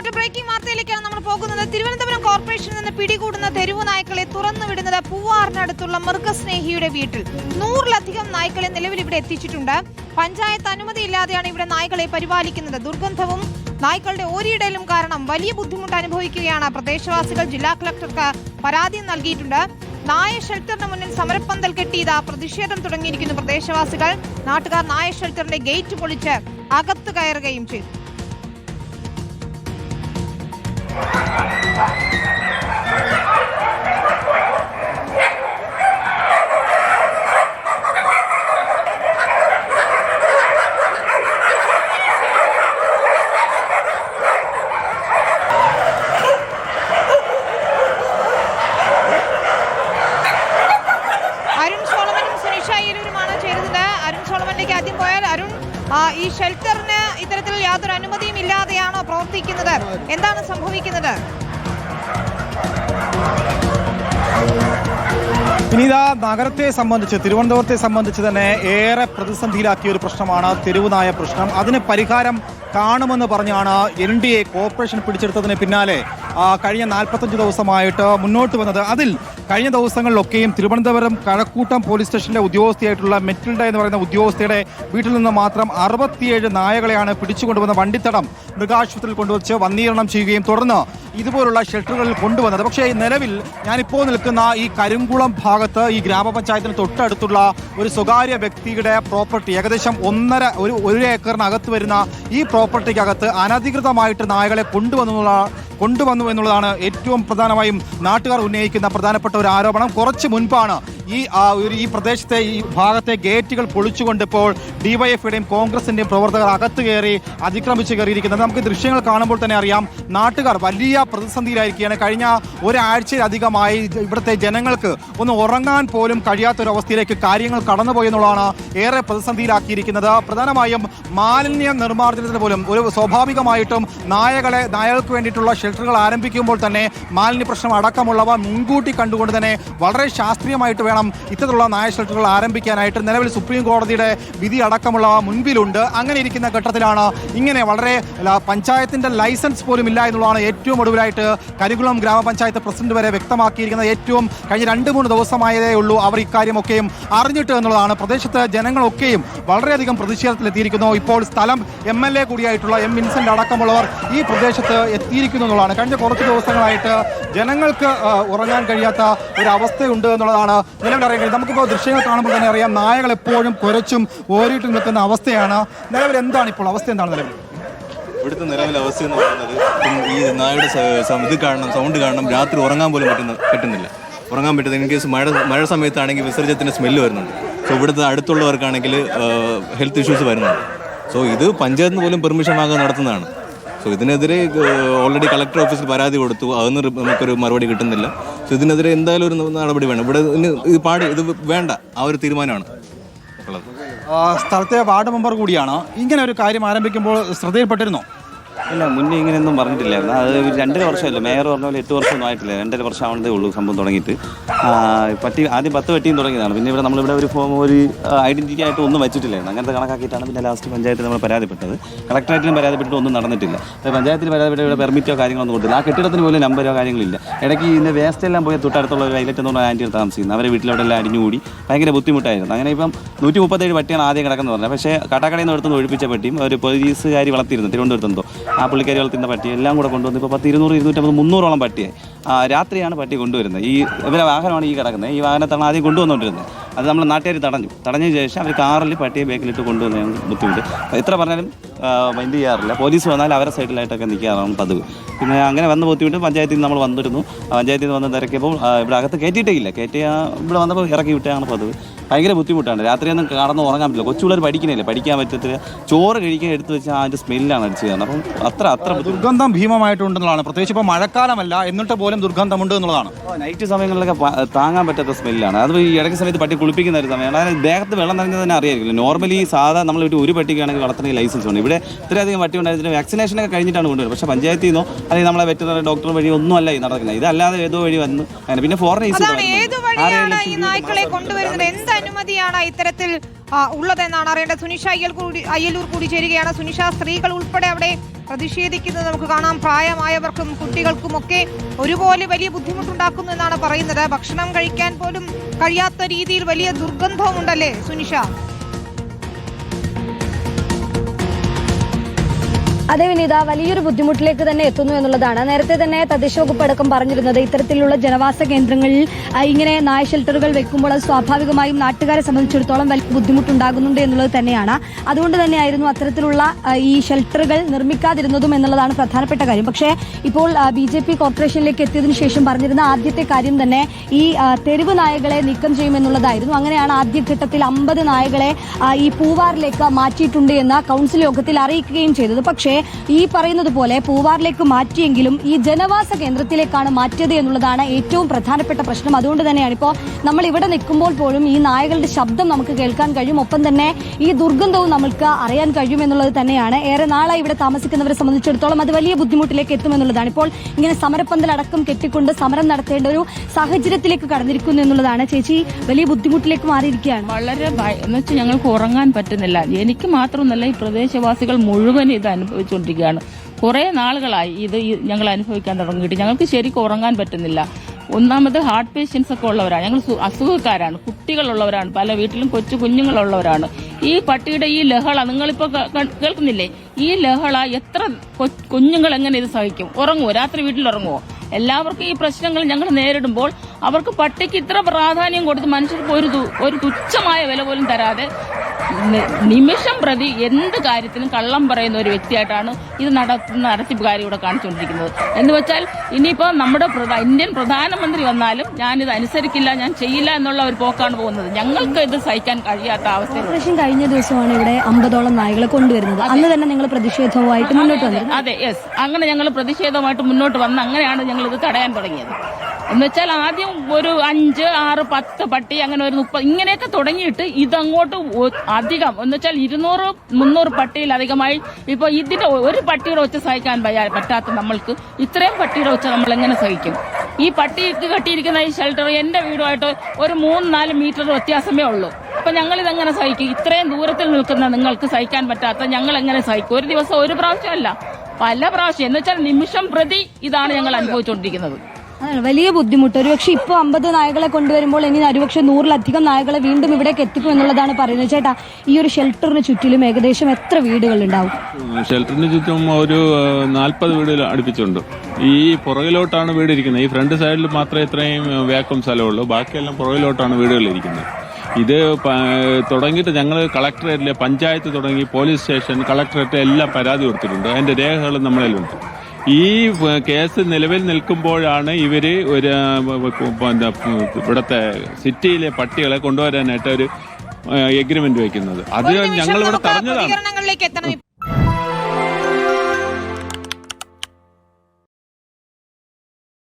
Report. Breaking വാർത്തയിലേക്കാണ് നമ്മൾ പോകുന്നത്. തിരുവനന്തപുരം കോർപ്പറേഷനിൽ നിന്ന് പിടികൂടുന്ന തെരുവു നായ്ക്കളെ തുറന്നു വിടുന്നത് പൂവാറിനടുത്തുള്ള മൃഗസ്നേഹിയുടെ വീട്ടിൽ. നൂറിലധികം നായ്ക്കളെ നിലവിൽ ഇവിടെ എത്തിച്ചിട്ടുണ്ട്. പഞ്ചായത്ത് അനുമതി ഇല്ലാതെയാണ് ഇവിടെ നായ്ക്കളെ പരിപാലിക്കുന്നത്. ദുർഗന്ധവും നായ്ക്കളുടെ ഓരിയിടലും കാരണം വലിയ ബുദ്ധിമുട്ട് അനുഭവിക്കുകയാണ് പ്രദേശവാസികൾ. ജില്ലാ കളക്ടർക്ക് പരാതി നൽകിയിട്ടുണ്ട്. നായ ഷെൽട്ടറിന് മുന്നിൽ സമരപ്പന്തൽ കെട്ടിയത് പ്രതിഷേധം തുടങ്ങിയിരിക്കുന്നു പ്രദേശവാസികൾ. നാട്ടുകാർ നായ ഷെൽട്ടറിന്റെ ഗേറ്റ് പൊളിച്ച് അകത്തു കയറുകയും ചെയ്തു. പ്രവർത്തിക്കുന്നത്? എന്താണ് സംഭവിക്കുന്നത്? ഇനി ഇതാ നഗരത്തെ സംബന്ധിച്ച് തിരുവനന്തപുരത്തെ സംബന്ധിച്ച് തന്നെ ഏറെ പ്രതിസന്ധിയിലാക്കിയ ഒരു പ്രശ്നമാണ് തെരുവുനായ പ്രശ്നം. അതിന് പരിഹാരം കാണുമെന്ന് പറഞ്ഞാണ് എൻ ഡി എ കോർപ്പറേഷൻ പിടിച്ചെടുത്തതിന് പിന്നാലെ കഴിഞ്ഞ നാൽപ്പത്തഞ്ച് ദിവസമായിട്ട് മുന്നോട്ട് വന്നത്. അതിൽ കഴിഞ്ഞ ദിവസങ്ങളിലൊക്കെയും തിരുവനന്തപുരം കഴക്കൂട്ടം പോലീസ് സ്റ്റേഷനിലെ ഉദ്യോഗസ്ഥയായിട്ടുള്ള മെറ്റിൽഡ എന്ന് പറയുന്ന ഉദ്യോഗസ്ഥയുടെ വീട്ടിൽ നിന്ന് മാത്രം അറുപത്തിയേഴ് നായകളെയാണ് പിടിച്ചുകൊണ്ടുവന്ന വണ്ടിത്തടം മൃഗാശുപത്രിയിൽ കൊണ്ടുവച്ച് വന്നീകരണം ചെയ്യുകയും തുടർന്ന് ഇതുപോലുള്ള ഷെൽട്ടറുകളിൽ കൊണ്ടുവന്നത്. പക്ഷേ നിലവിൽ ഞാനിപ്പോൾ നിൽക്കുന്ന ഈ കരിങ്കുളം ഭാഗത്ത് ഈ ഗ്രാമപഞ്ചായത്തിന് തൊട്ടടുത്തുള്ള ഒരു സ്വകാര്യ വ്യക്തിയുടെ പ്രോപ്പർട്ടി ഏകദേശം ഒന്നര ഒരു ഒരു ഏക്കറിനകത്ത് വരുന്ന ഈ പ്രോപ്പർട്ടിക്കകത്ത് അനധികൃതമായിട്ട് നായകളെ കൊണ്ടുവന്നുള്ള കൊണ്ടുവന്നു എന്നുള്ളതാണ് ഏറ്റവും പ്രധാനമായും നാട്ടുകാർ ഉന്നയിക്കുന്ന പ്രധാനപ്പെട്ട ഒരു ആരോപണം. കുറച്ച് മുൻപാണ് ഈ ഈ പ്രദേശത്തെ ഈ ഭാഗത്തെ ഗേറ്റുകൾ പൊളിച്ചുകൊണ്ടിപ്പോൾ ഡിവൈഎഫ്ഐയുടെയും കോൺഗ്രസിന്റെയും പ്രവർത്തകർ അകത്ത് കയറി അതിക്രമിച്ച് കയറിയിരിക്കുന്നത്. നമുക്ക് ദൃശ്യങ്ങൾ കാണുമ്പോൾ തന്നെ അറിയാം നാട്ടുകാർ വലിയ പ്രതിസന്ധിയിലായിരിക്കുകയാണ്. കഴിഞ്ഞ ഒരാഴ്ചയിലധികമായി ഇവിടുത്തെ ജനങ്ങൾക്ക് ഒന്ന് ഉറങ്ങാൻ പോലും കഴിയാത്തൊരവസ്ഥയിലേക്ക് കാര്യങ്ങൾ കടന്നുപോയി എന്നുള്ളതാണ് ഏറെ പ്രതിസന്ധിയിലാക്കിയിരിക്കുന്നത്. പ്രധാനമായും മാലിന്യ നിർമ്മാർജനത്തിന് പോലും ഒരു സ്വാഭാവികമായിട്ടും നായകളെ നായകൾക്ക് വേണ്ടിയിട്ടുള്ള ഷെൽട്ടറുകൾ ആരംഭിക്കുമ്പോൾ തന്നെ മാലിന്യ പ്രശ്നം അടക്കമുള്ളവ മുൻകൂട്ടി കണ്ടുകൊണ്ട് തന്നെ വളരെ ശാസ്ത്രീയമായിട്ട് വേണം ഇത്തരത്തിലുള്ള നായ ഷെൽട്ടറുകൾ ആരംഭിക്കാനായിട്ട്. നിലവിൽ സുപ്രീം കോടതിയുടെ വിധി അടക്കമുള്ളവ മുൻപിലുണ്ട്. അങ്ങനെ ഇരിക്കുന്ന ഘട്ടത്തിലാണ് ഇങ്ങനെ വളരെ പഞ്ചായത്തിന്റെ ലൈസൻസ് പോലും ഇല്ല എന്നുള്ളതാണ് ഏറ്റവും ഒടുവിലായിട്ട് കരികുളം ഗ്രാമപഞ്ചായത്ത് പ്രസിഡന്റ് വരെ വ്യക്തമാക്കിയിരിക്കുന്നത്. ഏറ്റവും കഴിഞ്ഞ രണ്ട് മൂന്ന് ദിവസമായതേ ഉള്ളൂ അവർ ഇക്കാര്യമൊക്കെയും അറിഞ്ഞിട്ട് എന്നുള്ളതാണ്. പ്രദേശത്ത് ജനങ്ങളൊക്കെയും വളരെയധികം പ്രതിഷേധത്തിലെത്തിയിരിക്കുന്നു. ഇപ്പോൾ സ്ഥലം എം എൽ എ കൂടിയായിട്ടുള്ള എം വിൻസെന്റ് അടക്കമുള്ളവർ ഈ പ്രദേശത്ത് എത്തിയിരിക്കുന്നു എന്നുള്ളതാണ് കഴിഞ്ഞ കുറച്ച് ദിവസങ്ങളായിട്ട് ജനങ്ങൾക്ക് ഉറങ്ങാൻ കഴിയാത്ത ഒരു അവസ്ഥയുണ്ട് എന്നുള്ളതാണ് നിലവിൽ അറിയാൻ നമുക്കിപ്പോൾ ദൃശ്യങ്ങൾ കാണുമ്പോൾ തന്നെ അറിയാം നായകൾ എപ്പോഴും കുരച്ചും ഓരിയിട്ട് നിൽക്കുന്ന അവസ്ഥയാണ്. നിലവിൽ എന്താണ് ഇപ്പോൾ അവസ്ഥ? എന്താണ് നിലവിൽ? ഇവിടുത്തെ നിലവിലെ അവസ്ഥ എന്ന് പറയുന്നത് ഈ നായയുടെ ഇത് കാണണം സൗണ്ട് കാണണം രാത്രി ഉറങ്ങാൻ പോലും പറ്റുന്ന പറ്റുന്നില്ല. ഉറങ്ങാൻ പറ്റുന്നത് ഇൻ കേസ് മഴ മഴ സമയത്താണെങ്കിൽ വിസർജ്യത്തിന്റെ സ്മെല്ല് വരുന്നുണ്ട്. സോ ഇവിടുത്തെ അടുത്തുള്ളവർക്കാണെങ്കിൽ ഹെൽത്ത് ഇഷ്യൂസ് വരുന്നുണ്ട്. സോ ഇത് പഞ്ചായത്തിന് പോലും പെർമിഷൻ വാങ്ങാൻ നടത്തുന്നതാണ്. സോ ഇതിനെതിരെ ഓൾറെഡി കളക്ടർ ഓഫീസിൽ പരാതി കൊടുത്തു. അതൊന്നും നമുക്കൊരു മറുപടി കിട്ടുന്നില്ല. സോ ഇതിനെതിരെ എന്തായാലും ഒരു നടപടി വേണം. ഇവിടെ ഇത് പാടി ഇത് വേണ്ട. ആ ഒരു തീരുമാനമാണ് സ്ഥലത്തെ വാർഡ് മെമ്പർ കൂടിയാണ്. ഇങ്ങനെ ഒരു കാര്യം ആരംഭിക്കുമ്പോൾ ശ്രദ്ധയിൽപ്പെട്ടിരുന്നോ? ഇല്ല മുന്നേ ഇങ്ങനെയൊന്നും പറഞ്ഞിട്ടില്ലായിരുന്നു അത് ഒരു രണ്ടര വർഷമല്ല? മേയർ പറഞ്ഞ പോലെ എട്ട് വർഷമൊന്നും ആയിട്ടില്ല. രണ്ടര വർഷം ആവുന്നതേ ഉള്ളൂ സംഭവം തുടങ്ങിയിട്ട്. പറ്റി ആദ്യം പത്ത് വെട്ടിയും തുടങ്ങിയതാണ്. പിന്നെ ഇവിടെ നമ്മളിവിടെ ഒരു ഫോം ഒരു ഐഡന്റിറ്റി ആയിട്ട് ഒന്നും വെച്ചിട്ടില്ലായിരുന്നു അങ്ങനത്തെ കണക്കാക്കിയിട്ടാണ് പിന്നെ ലാസ്റ്റ് പഞ്ചായത്തിൽ നമ്മൾ പരാതിപ്പെട്ടത്. കളക്ടറേറ്റിനും പരാതിപ്പെട്ടിട്ട് ഒന്നും നടന്നിട്ടില്ല. പഞ്ചായത്തിൽ പരാതിപ്പെട്ട് ഇവിടെ പെർമിറ്റോ കാര്യങ്ങളൊന്നും കൊടുത്തില്ല. ആ കെട്ടിടത്തിന് പോലും നമ്പരോ കാര്യങ്ങളില്ല. ഇടയ്ക്ക് ഇതിന്റെ വേസ്റ്റ് എല്ലാം പോയി തൊട്ടടുത്തുള്ള ഒരു എന്ന് എന്നുള്ള ആന്റി താമസിക്കുന്നത് അവരെ വീട്ടിലോടെ എല്ലാം അടിഞ്ഞുകൂടി ഭയങ്കര ബുദ്ധിമുട്ടായിരുന്നു. അങ്ങനെ ഇപ്പം നൂറ്റി മുപ്പത്തേഴ് പട്ടിയാണ് ആദ്യം കിടക്കുന്നത് പറഞ്ഞത്. പക്ഷേ കടക്കടയിൽ നിന്ന് എടുത്തുനിന്ന് ഒഴിപ്പിച്ച പട്ടിയും ഒരു പോലീസുകാരി വളർത്തിയിരുന്നു തിരുവനന്തപുരത്ത് എന്തോ. ആ പുള്ളിക്കാരി വളർത്തുന്ന പട്ടി എല്ലാം കൂടെ കൊണ്ടുവന്ന് ഇപ്പോൾ പത്ത് ഇരുന്നൂറ് ഇരുന്നൂറ്റമ്പത് മുന്നൂറോളം പട്ടിയെ രാത്രിയാണ് പട്ടി കൊണ്ടുവരുന്നത്. ഈ ഇവരെ വാഹനമാണ് ഈ കിടക്കുന്നത്. ഈ വാഹനത്താണ് ആദ്യം കൊണ്ടുവന്നുകൊണ്ടിരുന്നത്. അത് നമ്മൾ നാട്ടുകാർ തടഞ്ഞു. തടഞ്ഞ ശേഷം അവർ കാറിൽ പട്ടിയെ ബേക്കിലിട്ട് കൊണ്ടുവന്നതാണ് ബുദ്ധിമുട്ട്. എത്ര പറഞ്ഞാലും മൈൻഡ് ചെയ്യാറില്ല. പോലീസ് വന്നാൽ അവരെ സൈഡിലായിട്ടൊക്കെ നിൽക്കാറാണ് പതിവ്. പിന്നെ അങ്ങനെ വന്ന ബുദ്ധിമുട്ട് പഞ്ചായത്തിൽ നിന്ന് നമ്മൾ വന്നിരുന്നു. പഞ്ചായത്തിൽ നിന്ന് വന്ന് തിരക്കിയപ്പോൾ ഇവിടെ അകത്ത് കയറ്റിയിട്ടേ ഇല്ല കയറ്റിയ ഇവിടെ വന്നപ്പോൾ ഇറക്കി വിട്ടാണ് പതിവ്. ഭയങ്കര ബുദ്ധിമുട്ടാണ്. രാത്രിയൊന്നും കടന്ന് ഉറങ്ങാൻ പറ്റില്ല. കൊച്ചുപിള്ളേർ പഠിക്കുന്നില്ല പഠിക്കാൻ പറ്റത്തില്ല. ചോറ് കഴിക്കാൻ എടുത്തു വെച്ചാൽ അതിന്റെ സ്മെല്ലാണ് അടിച്ചു കയറുന്നത് അപ്പം അത്ര അത്ര ദുർഗന്ധം ഭീമമായിട്ടുണ്ടെന്നുള്ളതാണ്. പ്രത്യേകിച്ച് ഇപ്പോൾ മഴക്കാലമല്ല എന്നിട്ട് പോലും ദുർഗന്ധമുണ്ട് എന്നുള്ളതാണ്. നൈറ്റ് സമയങ്ങളിലൊക്കെ താങ്ങാൻ പറ്റാത്ത സ്മെല്ലാണ്. അത് ഈ ഇടയ്ക്ക് സമയത്ത് പട്ടി കുളിപ്പിക്കുന്ന ഒരു സമയമാണ് അതായത് ദേഹത്ത് വെള്ളം നിറഞ്ഞത് തന്നെ അറിയായിരിക്കില്ല. നോർമലി സാധാ നമ്മൾ ഇവിടെ ഒരു പട്ടിക്കാണെങ്കിൽ വളർത്തണമെങ്കിൽ ലൈസൻസ് ഉണ്ട്. ഇവിടെ ഇത്രയധികം പട്ടി വാക്സിനേഷൻ ഒക്കെ കഴിഞ്ഞിട്ടാണ് കൊണ്ടുവരുന്നത്. പക്ഷേ പഞ്ചായത്തിൽ നിന്നോ അല്ലെങ്കിൽ നമ്മളെ വെറ്ററിനറി ഡോക്ടർ വഴി ഒന്നും അല്ല ഈ നടക്കുന്നത്. ഇതല്ലാതെ ഏതോ വഴി വന്നു അങ്ങനെ. പിന്നെ ഫോറിനേഴ്സ് അതാണ് ഏത് വഴിയാണ് ഈ നായ്ക്കളെ കൊണ്ടുവരുന്നത്? എന്ത് അനുമതിയാണ് ഇത്തരത്തിൽ ഉള്ളതെന്നാണ് അറിയേണ്ടത്. സുനിഷ അയ്യൽ കൂടി അയ്യലൂർ കൂടി ചേരുകയാണ്. സുനിഷ സ്ത്രീകൾ ഉൾപ്പെടെ അവിടെ പ്രതിഷേധിക്കുന്നത് നമുക്ക് കാണാം. പ്രായമായവർക്കും കുട്ടികൾക്കും ഒക്കെ ഒരുപോലെ വലിയ ബുദ്ധിമുട്ടുണ്ടാക്കുന്നു എന്നാണ് പറയുന്നത്. ഭക്ഷണം കഴിക്കാൻ പോലും കഴിയാത്ത രീതിയിൽ വലിയ ദുർഗന്ധവുമുണ്ടല്ലേ സുനിഷ? അതെ വിനീത വലിയൊരു ബുദ്ധിമുട്ടിലേക്ക് തന്നെ എത്തുന്നു എന്നുള്ളതാണ്. നേരത്തെ തന്നെ തദ്ദേശ വകുപ്പ് അടക്കം പറഞ്ഞിരുന്നത് ഇത്തരത്തിലുള്ള ജനവാസ കേന്ദ്രങ്ങളിൽ ഇങ്ങനെ നായ ഷെൽട്ടറുകൾ വെക്കുമ്പോൾ അത് സ്വാഭാവികമായും നാട്ടുകാരെ സംബന്ധിച്ചിടത്തോളം വലിയ ബുദ്ധിമുട്ടുണ്ടാകുന്നുണ്ട് എന്നുള്ളത് തന്നെയാണ്. അതുകൊണ്ട് തന്നെയായിരുന്നു അത്തരത്തിലുള്ള ഈ ഷെൽട്ടറുകൾ നിർമ്മിക്കാതിരുന്നതും എന്നുള്ളതാണ് പ്രധാനപ്പെട്ട കാര്യം. പക്ഷേ ഇപ്പോൾ ബി ജെ പി കോർപ്പറേഷനിലേക്ക് എത്തിയതിനു ശേഷം പറഞ്ഞിരുന്ന ആദ്യത്തെ കാര്യം തന്നെ ഈ തെരുവ് നായകളെ നീക്കം ചെയ്യുമെന്നുള്ളതായിരുന്നു. അങ്ങനെയാണ് ആദ്യഘട്ടത്തിൽ അമ്പത് നായകളെ ഈ പൂവാറിലേക്ക് മാറ്റിയിട്ടുണ്ട് എന്ന് കൌൺസിൽ യോഗത്തിൽ അറിയിക്കുകയും ചെയ്തത്. പക്ഷേ ഈ പറയുന്നത് പോലെ പൂവാറിലേക്ക് മാറ്റിയെങ്കിലും ഈ ജനവാസ കേന്ദ്രത്തിലേക്കാണ് മാറ്റിയത് എന്നുള്ളതാണ് ഏറ്റവും പ്രധാനപ്പെട്ട പ്രശ്നം. അതുകൊണ്ട് തന്നെയാണ് ഇപ്പോൾ നമ്മൾ ഇവിടെ നിൽക്കുമ്പോൾ പോലും ഈ നായകളുടെ ശബ്ദം നമുക്ക് കേൾക്കാൻ കഴിയും. ഒപ്പം തന്നെ ഈ ദുർഗന്ധവും നമുക്ക് അറിയാൻ കഴിയും എന്നുള്ളത് തന്നെയാണ്. ഏറെ നാളായി ഇവിടെ താമസിക്കുന്നവരെ സംബന്ധിച്ചിടത്തോളം അത് വലിയ ബുദ്ധിമുട്ടിലേക്ക് എത്തുമെന്നുള്ളതാണ് ഇപ്പോൾ ഇങ്ങനെ സമരപ്പന്തലടക്കം കെട്ടിക്കൊണ്ട് സമരം നടത്തേണ്ട ഒരു സാഹചര്യത്തിലേക്ക് കടന്നിരിക്കുന്നു എന്നുള്ളതാണ്. ചേച്ചി വലിയ ബുദ്ധിമുട്ടിലേക്ക് മാറിയിരിക്കുകയാണ്. വളരെ ഞങ്ങൾക്ക് ഉറങ്ങാൻ പറ്റുന്നില്ല. എനിക്ക് മാത്രമല്ല ഈ പ്രദേശവാസികൾ മുഴുവൻ ഇത് അനുഭവിച്ചുകൊണ്ടിരിക്കുകയാണ് കുറേ നാളുകളായി ഇത് ഞങ്ങൾ അനുഭവിക്കാൻ തുടങ്ങിയിട്ട്. ഞങ്ങൾക്ക് ശരിക്കും ഉറങ്ങാൻ പറ്റുന്നില്ല. ഒന്നാമത് ഹാർട്ട് പേഷ്യൻസ് ഒക്കെ ഉള്ളവരാണ്. ഞങ്ങൾ അസുഖക്കാരാണ്. കുട്ടികളുള്ളവരാണ്. പല വീട്ടിലും കൊച്ചു കുഞ്ഞുങ്ങളുള്ളവരാണ്. ഈ പട്ടിയുടെ ഈ ലഹള നിങ്ങളിപ്പോ കേൾക്കുന്നില്ലേ? ഈ ലഹള എത്ര കുഞ്ഞുങ്ങൾ എങ്ങനെ ഇത് സഹിക്കും? ഉറങ്ങുമോ രാത്രി വീട്ടിൽ ഉറങ്ങുമോ എല്ലാവർക്കും ഈ പ്രശ്നങ്ങൾ ഞങ്ങൾ നേരിടുമ്പോൾ അവർക്ക് പട്ടിക്ക് ഇത്ര പ്രാധാന്യം കൊടുത്ത് മനുഷ്യർക്ക് ഒരു ഒരു തുച്ഛമായ വില പോലും തരാതെ നിമിഷം പ്രതി എന്ത് കാര്യത്തിനും കള്ളം പറയുന്ന ഒരു വ്യക്തിയായിട്ടാണ് ഇത് നടത്തുന്ന നടത്തിപ്പുകാരി ഇവിടെ കാണിച്ചുകൊണ്ടിരിക്കുന്നത്. എന്ന് വെച്ചാൽ ഇനിയിപ്പോ നമ്മുടെ ഇന്ത്യൻ പ്രധാനമന്ത്രി വന്നാലും ഞാൻ ഇത് അനുസരിക്കില്ല ഞാൻ ചെയ്യില്ല എന്നുള്ള ഒരു പോക്കാണ് പോകുന്നത്. ഞങ്ങൾക്ക് ഇത് സഹിക്കാൻ കഴിയാത്ത അവസ്ഥ ഓപ്പറേഷൻ കഴിഞ്ഞ ദിവസമാണ് ഇവിടെ അമ്പതോളം നായകളെ കൊണ്ടുവരുന്നത്. അന്ന് തന്നെ നിങ്ങൾ പ്രതിഷേധവുമായിട്ട് മുന്നോട്ട് വന്നത് അതെ യെസ് അങ്ങനെ ഞങ്ങൾ പ്രതിഷേധവുമായിട്ട് മുന്നോട്ട് വന്ന് അങ്ങനെയാണ് ഞങ്ങൾ ഇത് തടയാൻ തുടങ്ങിയത്. എന്ന് വെച്ചാൽ ആദ്യം ഒരു അഞ്ച് ആറ് പത്ത് പട്ടി അങ്ങനെ ഒരു മുപ്പത് ഇങ്ങനെയൊക്കെ തുടങ്ങിയിട്ട് ഇതങ്ങോട്ട് അധികം. എന്ന് വെച്ചാൽ ഇരുന്നൂറ് മുന്നൂറ് പട്ടിയിലധികമായി ഇപ്പൊ ഇതിന്റെ ഒരു പട്ടിയുടെ ഒച്ച സഹിക്കാൻ പറ്റാത്ത നമ്മൾക്ക്. ഇത്രയും പട്ടിയുടെ ഒച്ച നമ്മൾ എങ്ങനെ സഹിക്കും? ഈ പട്ടിക്ക് കെട്ടിയിരിക്കുന്ന ഈ ഷെൽട്ടർ എന്റെ വീടുമായിട്ട് ഒരു മൂന്ന് നാല് മീറ്റർ വ്യത്യാസമേ ഉള്ളൂ. അപ്പൊ ഞങ്ങൾ ഇതെങ്ങനെ സഹിക്കും? ഇത്രയും ദൂരത്തിൽ നിൽക്കുന്ന നിങ്ങൾക്ക് സഹിക്കാൻ പറ്റാത്ത ഞങ്ങൾ എങ്ങനെ സഹിക്കും? ഒരു ദിവസം ഒരു പ്രാവശ്യമല്ല പല പ്രാവശ്യം. എന്ന് വെച്ചാൽ നിമിഷം പ്രതി ഇതാണ് ഞങ്ങൾ അനുഭവിച്ചുകൊണ്ടിരിക്കുന്നത്. അതാണ് വലിയ ബുദ്ധിമുട്ട്. ഒരുപക്ഷെ ഇപ്പോൾ അമ്പത് നായകളെ കൊണ്ടുവരുമ്പോൾ ഇനി ഒരുപക്ഷെ നൂറിലധികം നായകളെ വീണ്ടും ഇവിടേക്ക് എത്തിക്കും എന്നുള്ളതാണ് പറയുന്നത്. ചേട്ടാ ഈ ഒരു ഷെൽട്ടറിന് ചുറ്റിലും ഏകദേശം എത്ര വീടുകൾ ഉണ്ടാവും? ഷെൽട്ടറിന് ചുറ്റും ഒരു നാൽപ്പത് വീട് അടുപ്പിച്ചുണ്ട് ഈ പുറകിലോട്ടാണ് വീട് ഇരിക്കുന്നത്. ഈ ഫ്രണ്ട് സൈഡിൽ മാത്രമേ ഇത്രയും വേക്കം സ്ഥലമുള്ളൂ. ബാക്കിയെല്ലാം പുറകിലോട്ടാണ് വീടുകൾ ഇരിക്കുന്നത്. ഇത് തുടങ്ങിയിട്ട് ഞങ്ങൾ കളക്ടറേറ്റിലെ പഞ്ചായത്ത് തുടങ്ങി പോലീസ് സ്റ്റേഷൻ കളക്ടറേറ്റ് എല്ലാം പരാതി കൊടുത്തിട്ടുണ്ട്. അതിന്റെ രേഖകൾ നമ്മളിലുണ്ട്. ഈ കേസ് നിലവിൽ നിൽക്കുമ്പോഴാണ് ഇവർ ഒരു ഇവിടത്തെ സിറ്റിയിലെ പട്ടികളെ കൊണ്ടുവരാനായിട്ട് ഒരു എഗ്രിമെന്റ് വെക്കുന്നത്. അത് ഞങ്ങൾ ഇവിടെ തടഞ്ഞതാണ്.